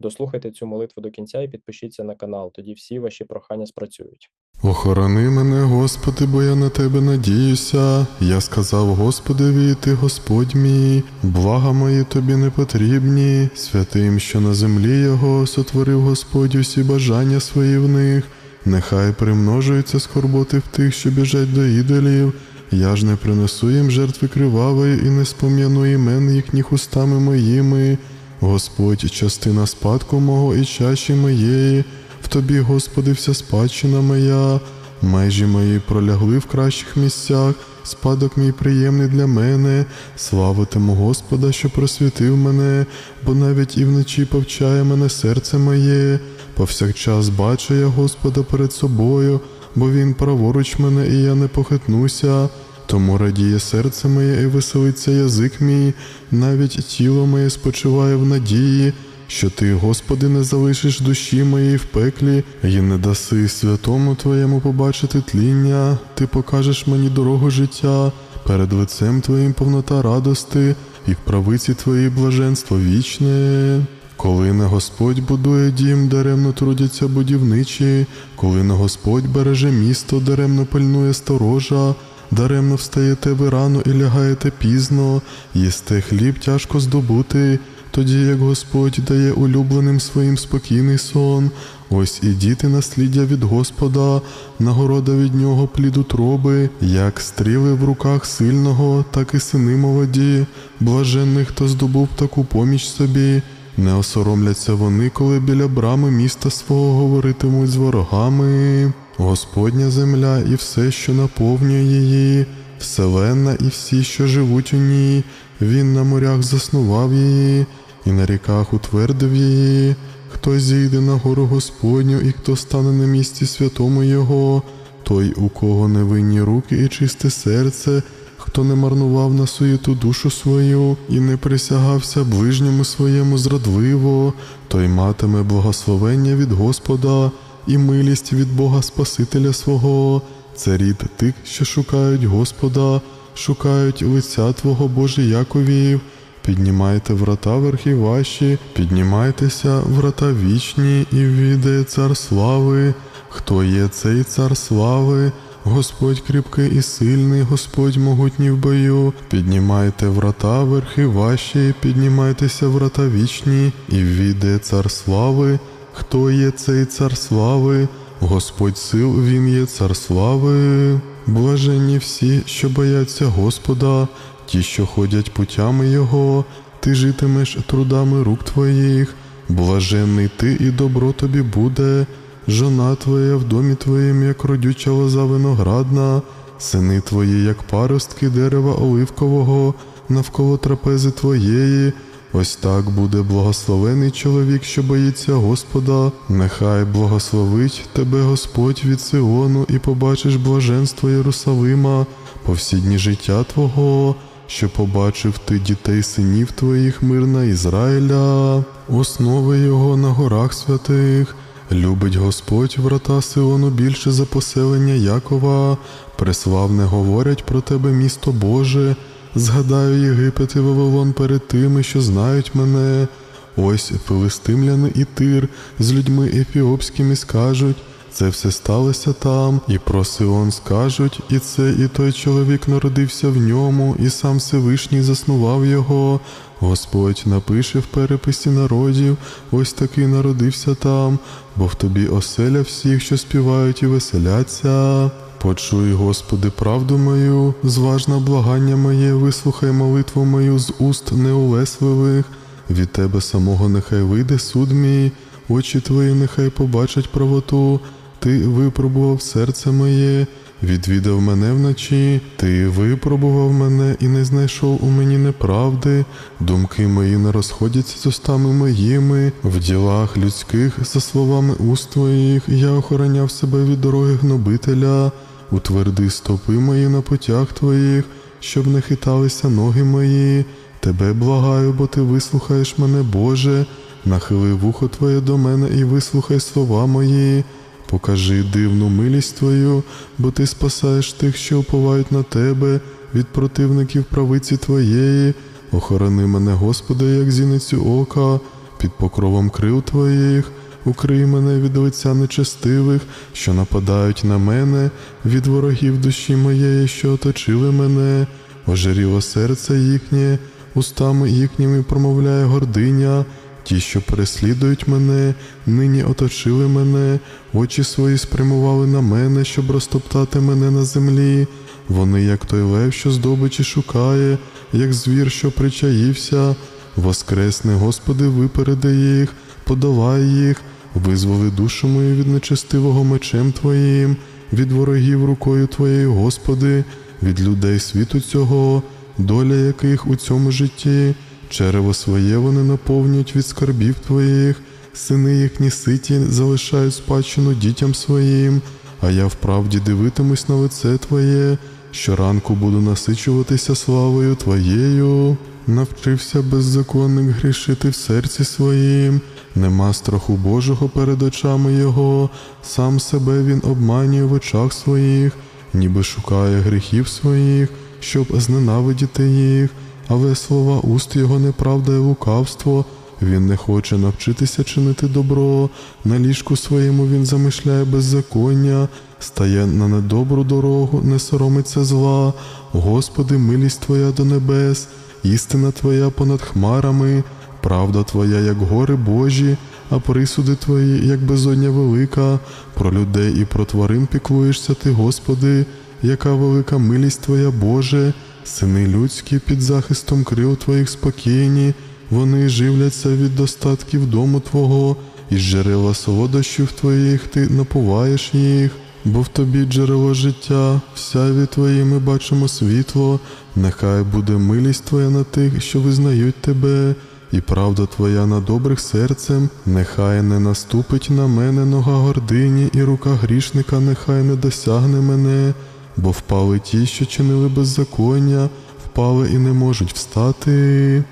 Дослухайте цю молитву до кінця і підпишіться на канал, тоді всі ваші прохання спрацюють. Охорони мене, Господи, бо я на тебе надіюся. Я сказав Господеві, ти Господь мій, блага мої тобі не потрібні, святим, що на землі його сотворив Господь усі бажання свої в них. Нехай примножуються скорботи в тих, що біжать до ідолів. Я ж не принесу їм жертви кривавої і не спом'яну імен їхніх устами моїми. Господь, частина спадку мого і чаші моєї, в тобі, Господи, вся спадщина моя, межі мої пролягли в кращих місцях, спадок мій приємний для мене, славитиму Господа, що просвітив мене, бо навіть і вночі повчає мене серце моє, повсякчас бачу я Господа перед собою, бо Він праворуч мене, і я не похитнуся. Тому радіє серце моє і веселиться язик мій, навіть тіло моє спочиває в надії, що ти, Господи, не залишиш душі моєї в пеклі, і не даси святому Твоєму побачити тління, ти покажеш мені дорогу життя, перед лицем Твоїм повнота радости, і в правиці Твоїй блаженство вічне. Коли не Господь будує дім, даремно трудяться будівничі, коли не Господь береже місто, даремно пильнує сторожа. Даремно встаєте ви рано і лягаєте пізно, їсте хліб тяжко здобути, тоді як Господь дає улюбленим своїм спокійний сон. Ось і діти насліддя від Господа, нагорода від нього плід утроби, як стріли в руках сильного, так і сини молоді, блаженний, хто здобув таку поміч собі. Не осоромляться вони, коли біля брами міста свого говоритимуть з ворогами. Господня земля і все, що наповнює її, вселенна і всі, що живуть у ній, він на морях заснував її, і на ріках утвердив її. Хто зійде на гору Господню, і хто стане на місці святому Його, той, у кого невинні руки і чисте серце, хто не марнував на суєту душу свою і не присягався ближньому своєму зрадливо, той матиме благословення від Господа і милість від Бога Спасителя свого. Це рід тих, що шукають Господа, шукають лиця Твого Боже Яковів. Піднімайте врата верхи ваші, піднімайтеся врата вічні, і війде цар слави. Хто є цей цар слави? Господь кріпкий і сильний, Господь могутній в бою. Піднімайте врата верхи ваші, піднімайтеся врата вічні, і війде цар слави. Хто є цей цар слави? Господь сил, Він є цар слави. Блаженні всі, що бояться Господа, ті, що ходять путями Його, ти житимеш трудами рук твоїх, блаженний ти і добро тобі буде, жона твоя в домі твоїм, як родюча лоза виноградна, сини твої, як паростки дерева оливкового, навколо трапези твоєї. Ось так буде благословений чоловік, що боїться Господа, нехай благословить тебе Господь від Сиону, і побачиш блаженство Єрусалима по всі дні життя Твого, що побачив ти дітей синів твоїх мирна Ізраїля, основи його на горах святих. Любить Господь врата Сиону більше за поселення Якова, преславне говорять про тебе місто Боже. Згадаю Єгипет і Вавилон перед тими, що знають мене. Ось филистимляни і тир з людьми ефіопськими скажуть, це все сталося там, і про Сион скажуть, і це, і той чоловік народився в ньому, і сам Всевишній заснував його. Господь напише в переписі народів, ось такий народився там, бо в тобі оселя всіх, що співають і веселяться. Почуй, Господи, правду мою, зважна благання моє, вислухай молитву мою з уст неулесливих. Від тебе самого нехай вийде суд мій, очі твої нехай побачать правоту. Ти випробував серце моє, відвідав мене вночі, ти випробував мене і не знайшов у мені неправди. Думки мої не розходяться з устами моїми, в ділах людських, за словами уст твоїх, я охороняв себе від дороги гнобителя. Утверди стопи мої на путях твоїх, щоб не хиталися ноги мої. Тебе благаю, бо ти вислухаєш мене, Боже, нахили вухо Твоє до мене і вислухай слова мої. Покажи дивну милість Твою, бо Ти спасаєш тих, що уповають на Тебе, від противників правиці Твоєї. Охорони мене, Господи, як зіницю ока, під покровом крил твоїх. Укрий мене від лиця нечестивих, що нападають на мене, від ворогів душі моєї, що оточили мене, ожиріло серце їхнє, устами їхніми промовляє гординя. Ті, що переслідують мене, нині оточили мене, очі свої спрямували на мене, щоб розтоптати мене на землі. Вони, як той лев, що здобичі шукає, як звір, що причаївся. Воскресне, Господи, випереди їх, подавай їх, визволи душу мою від нечестивого мечем Твоїм, від ворогів рукою Твоєю, Господи, від людей світу цього, доля яких у цьому житті, черево своє вони наповнюють від скарбів Твоїх, сини їхні ситі залишають спадщину дітям своїм, а я вправді дивитимусь на лице Твоє, щоранку буду насичуватися славою Твоєю. Навчився беззаконник грішити в серці своїм, нема страху Божого перед очами його, сам себе він обманює в очах своїх, ніби шукає гріхів своїх, щоб зненавидіти їх, але слова уст його неправда і лукавство. Він не хоче навчитися чинити добро, на ліжку своєму він замишляє беззаконня, стає на недобру дорогу, не соромиться зла. Господи, милість Твоя до небес, істина Твоя понад хмарами, правда Твоя, як гори Божі, а присуди Твої, як безодня велика. Про людей і про тварин піклуєшся Ти, Господи, яка велика милість Твоя, Боже, сини людські під захистом крил Твоїх спокійні. Вони живляться від достатків дому Твого, і з джерела солодощів Твоїх ти напуваєш їх, бо в тобі джерело життя, в сяві Твоїй ми бачимо світло, нехай буде милість Твоя на тих, що визнають Тебе, і правда Твоя на добрих серцем, нехай не наступить на мене нога гордині, і рука грішника нехай не досягне мене, бо впали ті, що чинили беззаконня, впали і не можуть встати.